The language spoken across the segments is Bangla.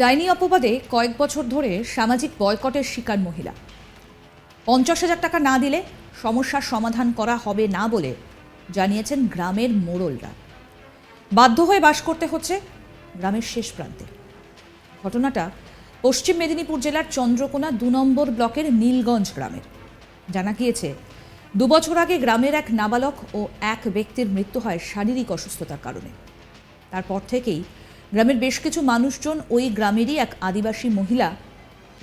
ডাইনি অপবাদে কয়েক বছর ধরে সামাজিক বয়কটের শিকার মহিলা। পঞ্চাশ হাজার টাকা না দিলে সমস্যার সমাধান করা হবে না বলে জানিয়েছেন গ্রামের মোড়লরা। বাধ্য হয়ে বাস করতে হচ্ছে গ্রামের শেষ প্রান্তে। ঘটনাটা পশ্চিম মেদিনীপুর জেলার চন্দ্রকোনা দু নম্বর ব্লকের নীলগঞ্জ গ্রামের। জানা গিয়েছে দুবছর আগে গ্রামের এক নাবালক ও এক ব্যক্তির মৃত্যু হয় শারীরিক অসুস্থতার কারণে। তারপর থেকেই গ্রামের বেশ কিছু মানুষজন ওই গ্রামেরই এক আদিবাসী মহিলা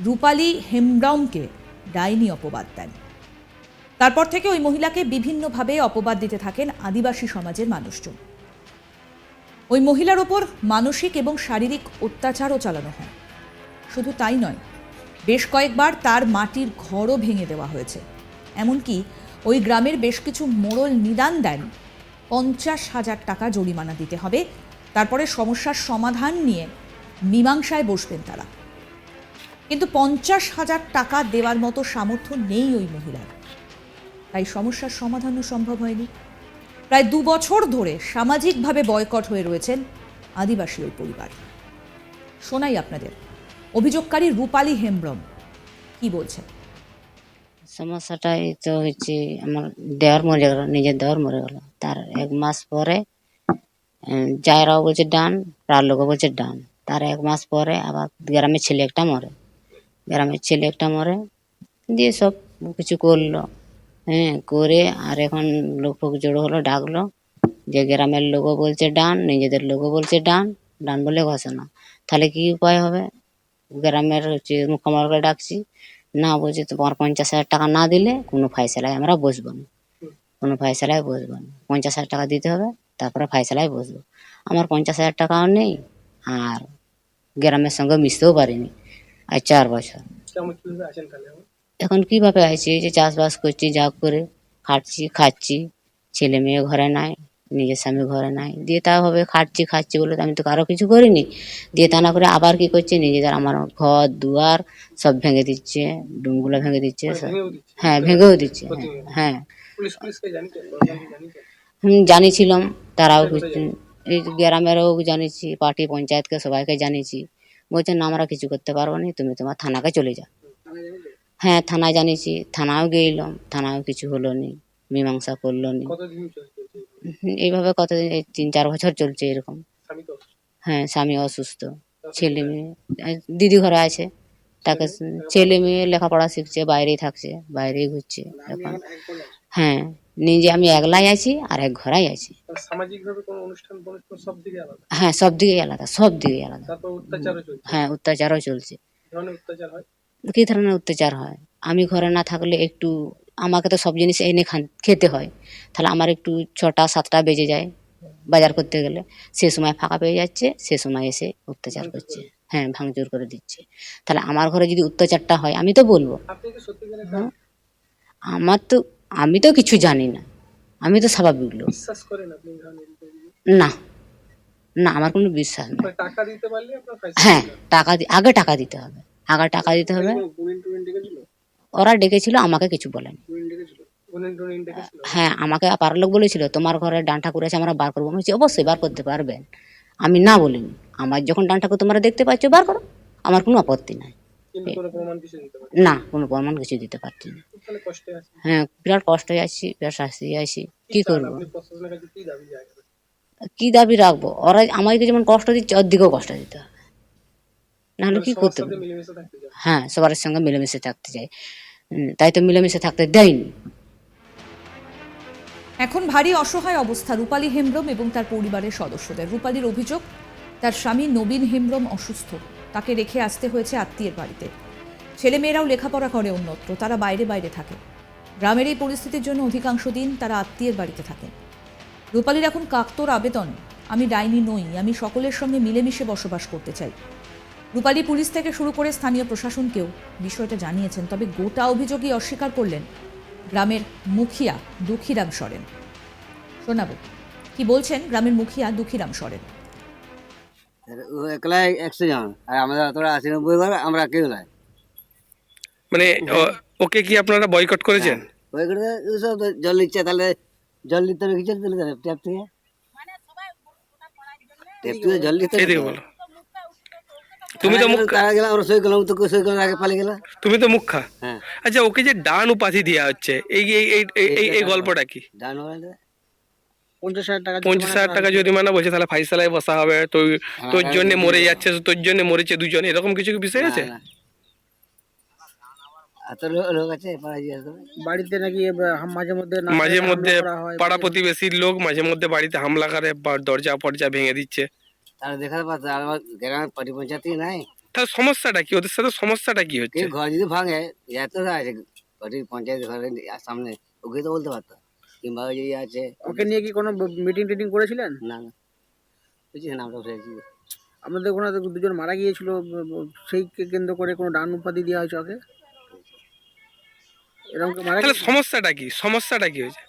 রূপালী হেমব্রমকে ডাইনি অপবাদ দেন। তারপর থেকে ওই মহিলাকে বিভিন্নভাবে অপবাদ দিতে থাকেন আদিবাসী সমাজের মানুষজন। ওই মহিলার ওপর মানসিক এবং শারীরিক অত্যাচারও চালানো হয়। শুধু তাই নয়, বেশ কয়েকবার তার মাটির ঘরও ভেঙে দেওয়া হয়েছে। এমনকি ওই গ্রামের বেশ কিছু মোড়ল নিদান দেন, পঞ্চাশ হাজার টাকা জরিমানা দিতে হবে তারপরে সমস্যার সমাধান নিয়ে মীমাংসায় বসবেন তারা। কিন্তু পঞ্চাশ হাজার টাকা দেওয়ার মতো সামর্থ্য নেই ওই মহিলার। তাই সমস্যার সমাধানও সম্ভব হয়নি। প্রায় দু বছর ধরে সামাজিকভাবে বয়কট হয়ে রয়েছেন আদিবাসী ওই পরিবার। শোনাই আপনাদের, অভিযোগকারী রূপালী হেমব্রম, কি বলছেন? সমস্যাটাই তো হচ্ছে আমার দেওয়ার মরে গেল, নিজের দেওয়ার মরে গেল। তার এক মাস পরে জায়রাও বলছে ডান প্রার লোকও বলছে ডান। তার এক মাস পরে আবার গ্রামের ছেলে একটা মরে। গ্রামের ছেলে একটা মরে, দিয়ে সব কিছু করল। হ্যাঁ করে আর এখন লোক ফোক জড়ো হলো, ডাকলো। যে গ্রামের লোকও বলছে ডান, নিজেদের লোকও বলছে ডান ডান বলে ঘোষণা। তাহলে কি উপায় হবে? গ্রামের হচ্ছে মুখ্যমন্ত্রীকে ডাকছি। না বলছে তোমার পঞ্চাশ হাজার টাকা না দিলে কোনো ফাইসলায় আমরা বসবো না। কোনো ফাইসলায় বসবো না। পঞ্চাশ হাজার টাকা দিতে হবে। তারপরে ফাইসলায় বসবো আমার পঞ্চাশ হাজার টাকাও নেই আর গ্রামের সঙ্গে মিশতেও পারিনি। আর চার বছর। তাহলে এখন? কীভাবে আছি? এই যে চাষবাস করছি যা করে খাটছি খাচ্ছি। ছেলে মেয়ে ঘরে নাই নিজের স্বামী ঘরে নাই। দিয়ে তা ভাবে খাটছি খাচ্ছি বলে আমি তো কারও কিছু করিনি। দিয়ে তা না করে আবার কি করছে? নিজেদের আমার ঘর দুয়ার সব ভেঙে দিচ্ছে ডুমগুলো ভেঙে দিচ্ছে। দিচ্ছে। হ্যাঁ ভেঙেও দিচ্ছে হ্যাঁ, জানিয়েছিলাম তারাও এই গ্রামেরও জানিয়েছি পার্টি পঞ্চায়েতকে সবাইকে জানিয়েছি বলছেন আমরা কিছু করতে পারব না তুমি তোমার থানাকে চলে যাও। হ্যাঁ থানায় জানিয়েছি থানাও গেলাম থানাও কিছু হলো নি মীমাংসা করল নি। এইভাবে কতদিন এই তিন চার বছর চলছে এরকম। হ্যাঁ স্বামী অসুস্থ। ছেলে মেয়ে দিদি ঘরে আছে। তাকে ছেলে মেয়ে লেখাপড়া শিখছে বাইরেই থাকছে বাইরেই ঘুরছে এখন। হ্যাঁ নিজে আমি একলাই আছি আর এক ঘরাই আছি। দিকে হ্যাঁ সব দিকেই আলাদা সব দিকেই আলাদা। হ্যাঁ অত্যাচারও চলছে। কি ধরনের অত্যাচার হয়? আমি ঘরে না থাকলে একটু আমাকে তো সব জিনিস এনে খান খেতে হয়। তাহলে আমার একটু ছটা সাতটা বেজে যায় বাজার করতে গেলে। সে সময় ফাঁকা পেয়ে যাচ্ছে সে সময় এসে অত্যাচার করছে। হ্যাঁ ভাঙচুর করে দিচ্ছে। তাহলে আমার ঘরে যদি অত্যাচারটা হয় আমি তো বলব। আমার তো আমি তো কিছু জানি না। আমি তো স্বাভাবিক লোক। বিশ্বাস করেন আপনি? না। না আমার কোনো বিশ্বাস নেই। মানে টাকা দিতে পারলে হ্যাঁ টাকা আগে টাকা দিতে হবে। আগে টাকা দিতে হবে। ওরা ডেকেছিল আমাকে কিছু বলেনি। হ্যাঁ আমাকে পাড়ার লোক বলেছিল তোমার ঘরে ডান ঠাকুর আছে আমরা বার করব। আমি বলছি অবশ্যই বার করতে পারবেন। আমি না বলিনি। আমার যখন ডান ঠাকুর তোমরা দেখতে পাচ্ছ বার করো। আমার কোনো আপত্তি নাই। না কোনো প্রমাণ কিছু দিতে পারছি না। তাহলে কষ্টে আছে। হ্যাঁ বিরাট কষ্ট আছি বিরাট শাস্তি আছি। কি? করব? কি দাবি জায়গা কি দাবি রাখব? ওরা আমাকে যেমন কষ্ট দিচ্ছে ওর দিকেও কষ্ট দিতে হবে। নাহলে কি করতে হ্যাঁ সবার সঙ্গে মিলেমিশে থাকতে চাই। তাই তো মিলেমিশে থাকতে দেয়নি। এখন ভারী অসহায় অবস্থা রূপালী হেমব্রম এবং তার পরিবারের সদস্যদের। রূপালীর অভিযোগ তার স্বামী নবীন হেমব্রম অসুস্থ। তাকে রেখে আসতে হয়েছে আত্মীয়ের বাড়িতে। ছেলেমেয়েরাও লেখাপড়া করে অন্যত্র, তারা বাইরে বাইরে থাকে। গ্রামের এই পরিস্থিতির জন্য অধিকাংশ দিন তারা আত্মীয়ের বাড়িতে থাকেন রূপালীর এখন কাক্তর আবেদন, আমি ডাইনি নই, আমি সকলের সঙ্গে মিলেমিশে বসবাস করতে চাই। রূপালী পুলিশ থেকে শুরু করে স্থানীয় প্রশাসনকেও বিষয়টা জানিয়েছেন, তবে গোটা অভিযোগই অস্বীকার করলেন গ্রামের মুখিয়া দুঃখীরাম সরেন। শোনাবো, কি বলছেন গ্রামের মুখিয়া দুঃখীরাম সরেন? ও একলাই একশো জন আর আমাদের তোরা আশি নব্বই ঘর আমরা কেউ নাই মানে ও- ওকে কি আপনারা বয়কট করেছেন? ওই করে সব জল নিচ্ছে তাহলে জল নিতে হবে কিছু তাহলে? ট্যাপ থেকে? ট্যাপ থেকে জল নিতে এদিকে বলো। তুমি তো মুখ তারা গেলাম আমরা সই করলাম তো সই করার আগে পালিয়ে গেলাম তুমি তো মুখা হ্যাঁ। আচ্ছা ওকে যে ডান উপাধি দেওয়া হচ্ছে এই এই এই এই- এই এই গল্পটা কি? ডান হলে পঞ্চাশ হাজার টাকা পঞ্চাশ হাজার টাকা জরিমানা বলছে তাহলে ফাইসালায় বসা হবে তো তোর জন্য মরে যাচ্ছে তোর জন্য মরেছে দুজন এরকম কিছু বিষয় আছে? না, না। এত লো- লোক পাড়া বাড়িতে নাকি মাঝে মধ্যে মাঝে মধ্যে পাড়া প্রতিবেশীর লোক মাঝে মধ্যে বাড়িতে হামলা করে বা দরজা ফরজা ভেঙে দিচ্ছে। তারা দেখাতে পারতো আর আমার গ্রামের পঞ্চায়েতই নাই। তাহলে সমস্যাটা কি? ওদের সাথে সমস্যাটা কি হচ্ছে? ঘর যদি ভাঙে এত আছে পঞ্চায়েত ঘরের সামনে ওকে তো বলতে পারতো। কিংবা ওই যে আছে। ওকে নিয়ে কি কোনো মিটিং টিটিং করেছিলেন? না না। বুঝছিস নামটা উঠেছি আপনাদের কোনো দুজন মারা গিয়েছিল? সেইকে কেন্দ্র করে কোনো ডান উপাধি দেওয়া হয়েছে ওকে? এরকম মারা তাহলে সমস্যাটা কি? সমস্যাটা কি হয়েছে?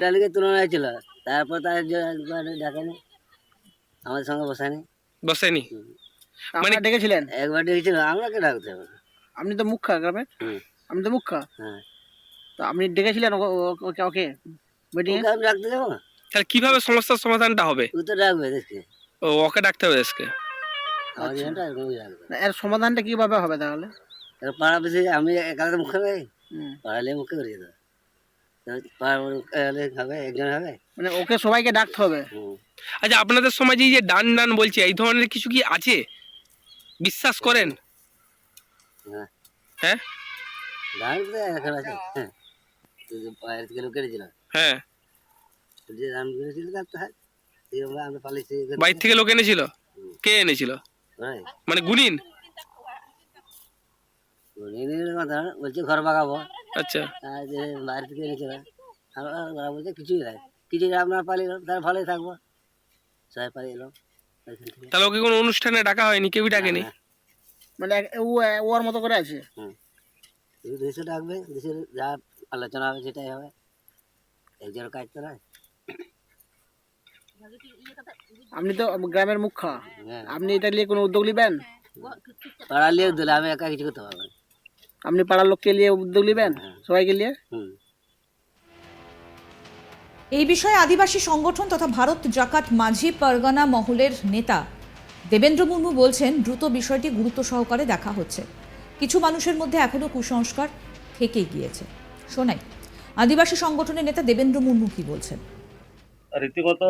তালিকে তুলনা হয়েছিল তারপর তার যে একবার ডাকেনি আমাদের সঙ্গে বসানি। বসেনি? আপনারা ডেকেছিলেন? একবার ডেকেছিল আমাকে ডাকতে হবে? আপনি তো মুখ্যা গ্রামের? হুম। আপনি তো মুখ্যা? হ্যাঁ। তো আপনি ডেকেছিলেন ও- ও- ওকে ওকে মিটিং ওকে আমি ডাকতে যাব না। তাহলে কীভাবে সমস্যার সমাধানটা হবে? তুই তো ডাকবে দেখে ও ওকে ডাকতে হবে এরকম ডাকবে এর সমাধানটা কীভাবে হবে তাহলে? পাড়া বেশি আমি একালে মুখে হুম। পাড়ালে মুখে করে দিতে হবে তো পাড়া মুখে হলে হবে একজন হবে মানে ওকে সবাইকে ডাকতে হবে? হুম। আচ্ছা আপনাদের সমাজে এই যে ডান ডান বলছে এই ধরনের কিছু কি আছে? বিশ্বাস করেন? হ্যাঁ? হ্যাঁ। পায়ের থেকে কেটেছিল হ্যাঁ। যে তার তো আমরা পালিয়েছি। বাইর থেকে লোক এনেছিল? কে এনেছিল? মানে গুনিন কথা বলছে ঘর বাগাবো আচ্ছা। বাইরে থেকে এনেছিল। আর বলছে কিছুই নাই। কিছুই আমরা পালিয়ে এলাম তার ভালোই থাকব। সবাই থেকে। তাহলে ওকে কোনো অনুষ্ঠানে ডাকা হয়নি? কেউই ডাকেনি? মানে ও ওর মতো করে আছে? হুম। দেশে ডাকবে দেশের যা আলোচনা হবে সেটাই হবে। একজনের কাজ তো নয়। আপনি তো গ্রামের মুখ্যা। হ্যাঁ। আপনি এটা নিয়ে কোনো উদ্যোগ নেবেন? পাড়া লিয়ে দিলে আমি একা কিছু করতে পারব আপনি পাড়ার লোককে নিয়ে উদ্যোগ নেবেন? সবাইকে নিয়ে? হুম। এই বিষয়ে আদিবাসী সংগঠন তথা ভারত জাকাত মাঝি পারগানা মহলের নেতা দেবেন্দ্র মুর্মু বলছেন দ্রুত বিষয়টি গুরুত্ব সহকারে দেখা হচ্ছে। কিছু মানুষের মধ্যে এখনও কুসংস্কার থেকে গিয়েছে। শোনাই। আদিবাসী সংগঠনের নেতা দেবেন্দ্র মুর্মু কি বলছেন? রীতিমত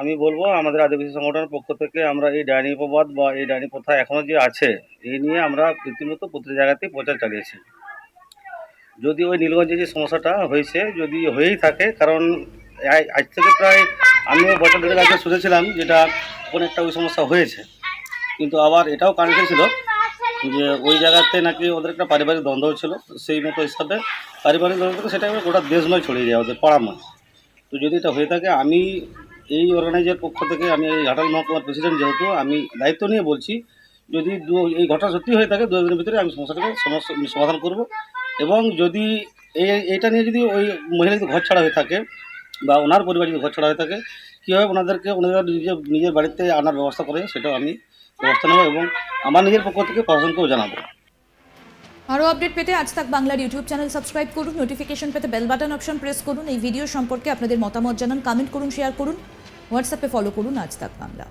আমি বলব, আমাদের আদিবাসী সংগঠনের পক্ষ থেকে আমরা এই ডাইনি উপবাদ বা এই ডাইনি প্রথা এখনও যে আছে এই নিয়ে আমরা রীতিমতো প্রতি জায়গাতেই প্রচার চালিয়েছি। যদি ওই নীলগঞ্জে যে সমস্যাটা হয়েছে, যদি হয়েই থাকে, কারণ আজ থেকে প্রায় আমিও বছর দেড়েক আগে শুনেছিলাম যেটা কোনো একটা ওই সমস্যা হয়েছে। কিন্তু আবার এটাও কারণ ছিল যে ওই জায়গাতে নাকি ওদের একটা পারিবারিক দ্বন্দ্ব ছিল সেই মতো হিসাবে পারিবারিক দ্বন্দ্ব সেটা গোটা দেশময় ছড়িয়ে যায় ওদের পাড়াময় তো যদি এটা হয়ে থাকে, আমি এই অর্গানাইজার পক্ষ থেকে, আমি এই ঘাটাল মহকুমার প্রেসিডেন্ট যেহেতু, আমি দায়িত্ব নিয়ে বলছি, যদি দু- এই ঘটনা সত্যি হয়ে থাকে দু একদিনের ভিতরে আমি সমস্যাটাকে সমস্যা সমাধান করব। এবং যদি এই এইটা নিয়ে যদি ওই মহিলা যদি ঘর ছাড়া হয়ে থাকে, বা ওনার পরিবার যদি ঘর ছাড়া হয়ে থাকে, কীভাবে ওনাদেরকে ওনাদের নিজের নিজের বাড়িতে আনার ব্যবস্থা করে, সেটাও আমি ব্যবস্থা নেব এবং আমার নিজের পক্ষ থেকে প্রশাসনকেও জানাব। আরও আপডেট পেতে আজ তাক বাংলার ইউটিউব চ্যানেল সাবস্ক্রাইব করুন নোটিফিকেশন পেতে বেল বাটন অপশন প্রেস করুন, এই ভিডিও সম্পর্কে আপনাদের মতামত জানান কমেন্ট করুন শেয়ার করুন হোয়াটসঅ্যাপে ফলো করুন আজ তাক বাংলা।